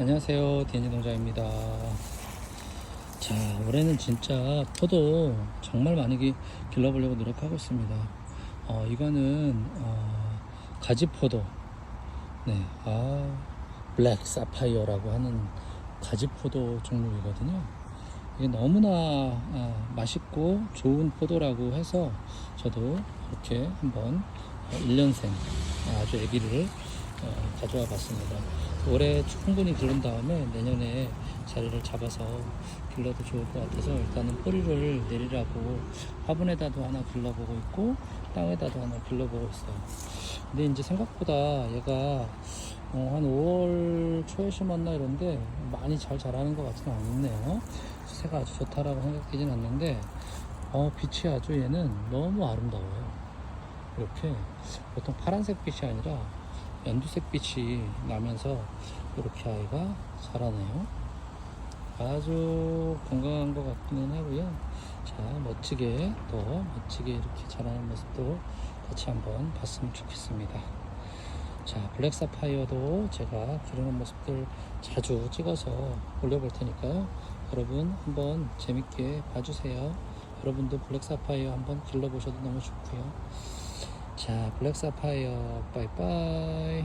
안녕하세요. 디엔지 농장입니다. 자 올해는 진짜 포도 정말 많이 기- 길러보려고 노력하고 있습니다. 어, 이거는 어, 가지포도. 네 아 블랙 사파이어라고 하는 가지포도 종류이거든요. 이게 너무나 아, 맛있고 좋은 포도라고 해서 저도 이렇게 한번 어, 1년생 아주 아기를 어, 가져와 봤습니다. 올해 충분히 기른 다음에 내년에 자리를 잡아서 길러도 좋을 것 같아서 일단은 뿌리를 내리라고 화분에다도 하나 길러보고 있고 땅에다도 하나 길러보고 있어요. 근데 이제 생각보다 얘가 어, 한 5월 초에 심었나 이런데 많이 잘 자라는 것 같지는 않네요. 새가 아주 좋다라고 생각되진 않는데 어, 빛이 아주 얘는 너무 아름다워요. 이렇게 보통 파란색 빛이 아니라 연두색 빛이 나면서 이렇게 아이가 자라네요. 아주 건강한 것 같기는 하고요. 자, 멋지게 또 멋지게 이렇게 자라는 모습도 같이 한번 봤으면 좋겠습니다. 자, 블랙 사파이어도 제가 기르는 모습들 자주 찍어서 올려볼 테니까요. 여러분 한번 재밌게 봐주세요. 여러분도 블랙 사파이어 한번 길러보셔도 너무 좋고요. 자, 블랙 사파이어 빠이빠이.